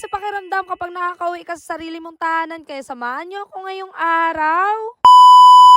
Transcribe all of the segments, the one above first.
kasi pakiramdam kapag nakakauwi ka sa sarili mong tahanan. Kaya samahan niyo ako ngayong araw.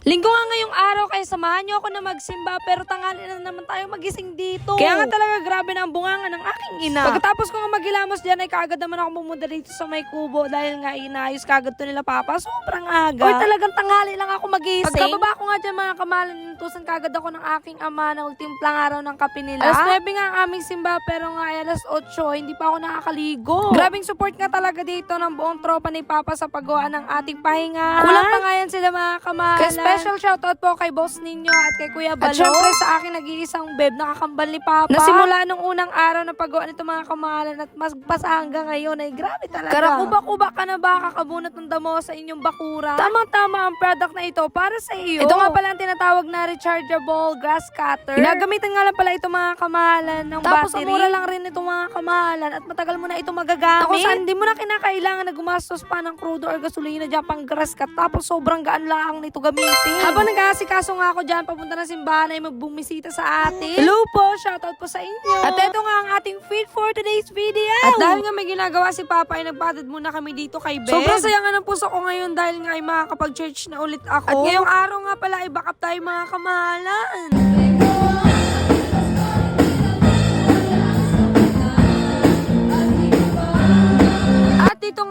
Linggo nga ngayong araw kaya samahan niyo ako na magsimba pero tanghali na naman tayo magising dito. Kaya nga talaga grabe na ang bunganga ng aking ina. Pagkatapos ko nga maghilamos dyan ay kaagad naman ako pumunta dito sa may kubo dahil nga inayos kaagad to nila papa. Sobrang aga. Uy talagang tanghali lang ako magising. Pagkababa ko nga dyan mga kamalan, tusan kaagad ako ng aking ama na ultimplang araw ng kape nila. Alas 9 nga ang aming simba pero nga ay alas 8 hindi pa ako nakakaligo. Grabing support nga talaga dito ng buong tropa ni Papa sa paggawa ng ating pahinga. Kulang pa nga yan sila mga kamalan. Kaya special shoutout po kay boss ninyo at kay Kuya Balo. At syempre sa akin nag-iisang beb nakakambal ni Papa. Na simula nung unang araw na paggawa nito mga kamalan at mas pasa hanggang ngayon ay grabe talaga. Karakuba-kuba ka na ba kakabunot ng damo sa inyong bakura? Tamang-tama ang product na ito para sa iyo. Ito nga pala ang tinatawag na rechargeable grass cutter. Ginagamitan nga lang pala ito mga kamalan ng Tapos, battery. Tapos mura lang rin ito mga kamalan at matagal mo na ito magagamit. Ako saan, di mo na kinakailangan na gumastos pa ng crudo or gasolina dyan pang grass cut. Tapos sobrang gaan lang nito gamitin. Habang nag-aasikaso nga ako dyan, papunta na simbahan ay magbumisita sa atin. Hello po, shoutout po sa inyo. At ito nga ang ating feed for today's video. At dahil nga may ginagawa si Papa ay nagpatid muna kami dito kay Beb. Sobrang saya nga ng puso ko ngayon dahil nga ay makakapag-church na ulit ako. At ngayong araw nga pala ay backup tayo mga kamahalan.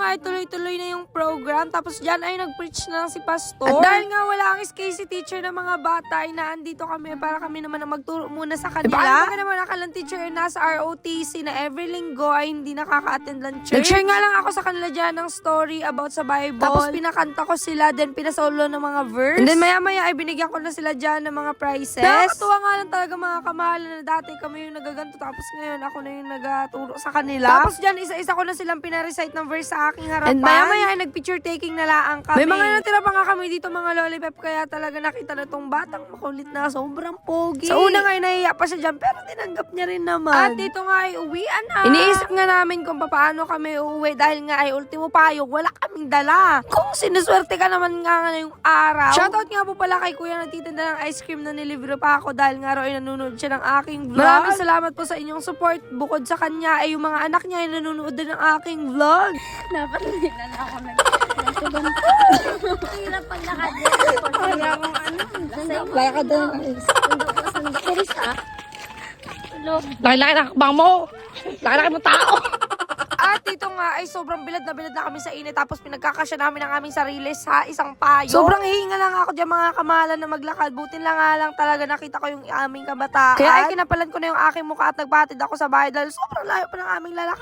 Nga ay tuloy-tuloy na yung program. Tapos dyan ay nag-preach na lang si Pastor. At dahil nga wala ang SKC teacher ng mga bata, ay naandito kami para kami naman na magturo muna sa kanila. Paano ba naman nakalang teacher na sa ROTC na every linggo ay hindi nakaka-attend ng church? Nag-share nga lang ako sa kanila dyan ng story about sa Bible. Tapos pinakanta ko sila, then pinasolo ng mga verse. And then maya-maya ay binigyan ko na sila dyan ng mga prizes. Nakakatuwa nga lang talaga mga kamahalan na dati kami yung nagaganto. Tapos ngayon ako na yung nagaturo sa kanila. Tapos dyan isa-isa ko na silang pinarecite ng verse sa aking harapan. And maya-maya ay nag-picture taking na lang kami. May mga natira pa nga kami dito mga lollipop kaya talaga nakita na tong batang makulit na sobrang pogi. Sa una nga ay nahiya pa siya dyan pero tinanggap niya rin naman. At dito nga ay uwian na. Iniisip nga namin kung paano kami uuwi dahil nga ay ultimo payog wala kaming dala. Kung sinuswerte ka naman nga nga yung araw. Shoutout nga po pala kay kuya nagtitinda ng ice cream na nilibro pa ako dahil nga raw ay nanonood siya ng aking vlog. Maraming salamat po sa inyong support. Bukod sa kanya ay yung mga anak niya ay nanonood din ng aking vlog. Dapat hindi na lang ako nag Hirap paglakad yan. Kaya kung ano. Lakad doon. Sundo po, sundo. Bilis ha? Lo. Laki-laki ng hakbang mo. Laki-laki mo tao. At dito nga ay sobrang bilad na bilad na kami sa init tapos pinagkakasya namin ang aming sarili sa isang payo. Sobrang hihinga lang ako dyan mga kamalan na maglakad. Butin lang nga lang talaga nakita ko yung aming kabataan. Kaya ay kinapalan ko na yung aking mukha at nagbatid ako sa bahay dahil sobrang layo pa ng aming lalakad.